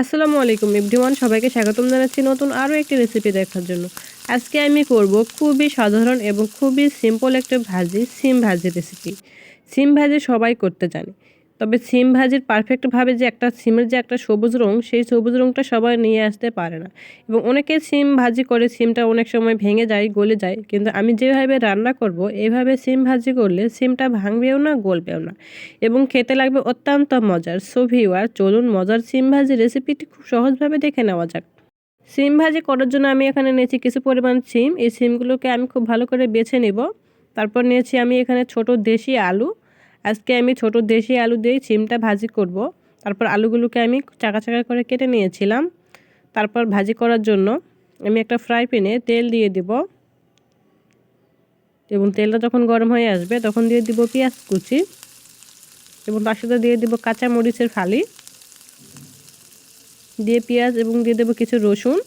আসসালামু আলাইকুম এভরিওয়ান, সবাইকে স্বাগতম জানাচ্ছি নতুন আরও একটি রেসিপি দেখার জন্য। আজকে আমি করব খুবই সাধারণ এবং খুবই সিম্পল একটা ভাজি, সিম ভাজি রেসিপি সিম ভাজি সবাই করতে জানে। তবে সিম ভাজির পারফেক্টভাবে যে একটা সিমের যে একটা সবুজ রং, সেই সবুজ রঙটা সবাই নিয়ে আসতে পারে না। এবং অনেকে সিম ভাজি করে সিমটা অনেক সময় ভেঙে যায়, গলে যায়। কিন্তু আমি যেভাবে রান্না করব এইভাবে সিম ভাজি করলে সিমটা ভাঙবেও না, গলবেও না। এবং খেতে লাগবে অত্যন্ত মজার। সো ভিওয়ার চলুন মজার সিম ভাজি রেসিপিটি খুব সহজভাবে দেখে নেওয়া যাক। সিম ভাজি করার জন্য আমি এখানে নিয়েছি কিছু পরিমাণ সিম। এই সিমগুলোকে আমি খুব ভালো করে বেছে নেব। তারপর নিয়েছি আমি এখানে ছোট দেশি আলু। আজকে আমি ছোট দেশি আলু দিয়ে সিমটা ভাজি করব। তারপর আলুগুলোকে আমি চাকা চাকা করে কেটে নিয়েছিলাম। তারপর ভাজি করার জন্য আমি একটা ফ্রাই প্যানে তেল দিয়ে দেব। এবং তেলটা যখন গরম হয়ে আসবে, তখন দিয়ে দিব পেঁয়াজ কুচি এবং তার সাথে দিয়ে দিব কাঁচা মরিচের ফালি। দিয়ে পেঁয়াজ এবং দিয়ে দেবো কিছু রসুন।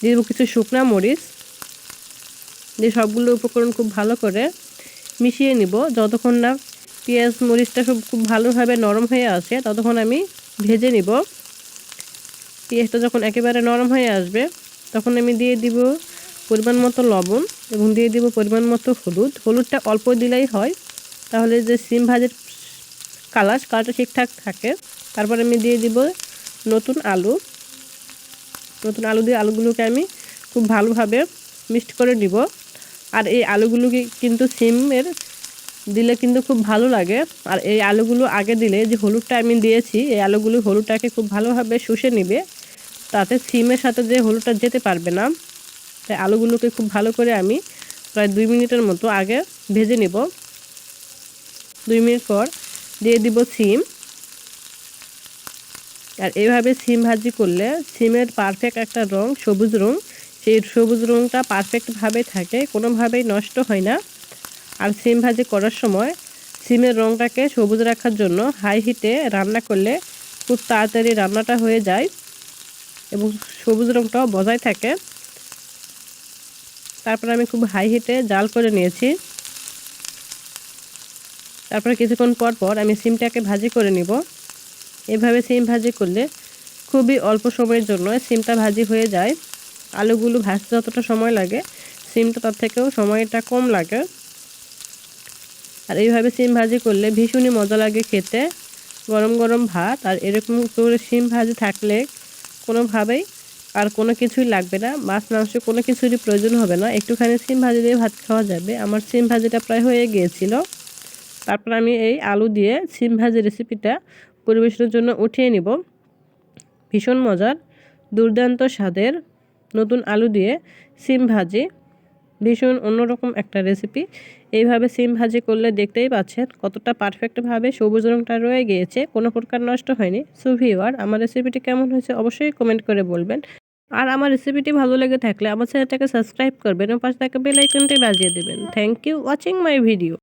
দিয়ে দেবো কিছু শুকনা মরিচ। দিয়ে সবগুলো উপকরণ খুব ভালো করে মিশিয়ে নিব। যতক্ষণ না পেঁয়াজ মরিচটা সব খুব ভালোভাবে নরম হয়ে আসে ততক্ষণ আমি ভেজে নিব। পেঁয়াজটা যখন একেবারে নরম হয়ে আসবে, তখন আমি দিয়ে দিব পরিমাণ মতো লবণ এবং দিয়ে দিব পরিমাণ মতো হলুদ। হলুদটা অল্প দিলেই হয়, তাহলে যে সিম ভাজির কালার কালারটা ঠিকঠাক থাকে। তারপর আমি দিয়ে দিব নতুন আলু। নতুন আলু দিয়ে আলুগুলোকে আমি খুব ভালোভাবে মিক্সড করে নিব। আর এই আলুগুলোকে কিন্তু সিমের দিলে কিন্তু খুব ভালো লাগে। আর এই আলুগুলো আগে দিলে যে হলুদটা আমি দিয়েছি, এই আলুগুলো হলুদটাকে খুব ভালোভাবে শুষে নিবে। তাতে সিমের সাথে যে হলুদটা যেতে পারবে না, তাই আলুগুলোকে খুব ভালো করে আমি প্রায় দুই মিনিটের মতো আগে ভেজে নিব। দুই মিনিট পর দিয়ে দিব সিম। আর এইভাবে সিম ভাজি করলে সিমের পারফেক্ট একটা রং, সবুজ রং সেই সবুজ রঙটা পারফেক্টভাবে থাকে, কোনোভাবেই নষ্ট হয় না। আর সিম ভাজি করার সময় সিমের রঙটাকে সবুজ রাখার জন্য হাই হিটে রান্না করলে খুব তাড়াতাড়ি রান্নাটা হয়ে যায় এবং সবুজ রঙটাও বজায় থাকে। তারপর আমি খুব হাই হিটে জাল করে নিয়েছি। তারপরে কিছুক্ষণ পর পর আমি সিমটাকে ভাজি করে নিব। এভাবে সিম ভাজি করলে খুবই অল্প সময়ের জন্য সিমটা ভাজি হয়ে যায়। আলুগুলো ভাজতে যতটা সময় লাগে, সিমটা তার থেকেও সময়টা কম লাগে। আর এইভাবে সিম ভাজি করলে ভীষণই মজা লাগে খেতে। গরম গরম ভাত আর এরকম করে সিম ভাজি থাকলে কোনোভাবেই আর কোনো কিছুই লাগবে না। মাছ, মাংস কোনো কিছুরই প্রয়োজন হবে না। একটুখানি সিম ভাজি দিয়ে ভাত খাওয়া যাবে। আমার সিম ভাজিটা প্রায় হয়ে গিয়েছিল। তারপর আমি এই আলু দিয়ে সিম ভাজি রেসিপিটা পরিবেশনের জন্য উঠিয়ে নিব। ভীষণ মজার, দুর্দান্ত স্বাদের। নতুন আলু দিয়ে সিম ভাজি। ভীষণ অন্যরকম একটা রেসিপি এইভাবে সিম ভাজি করলে দেখতেই পাচ্ছেন কতটা পারফেক্টভাবে সবুজ রঙটা রয়ে গিয়েছে। কোনো প্রকার নষ্ট হয়নি। সো ভিওয়ার আমার রেসিপিটি কেমন হয়েছে অবশ্যই কমেন্ট করে বলবেন। আর আমার রেসিপিটি ভালো লেগে থাকলে আমার চ্যানেলটাকে সাবস্ক্রাইব করবেন ও পাশে থাকা বেল বাজিয়ে দেবেন। Thank you watching my video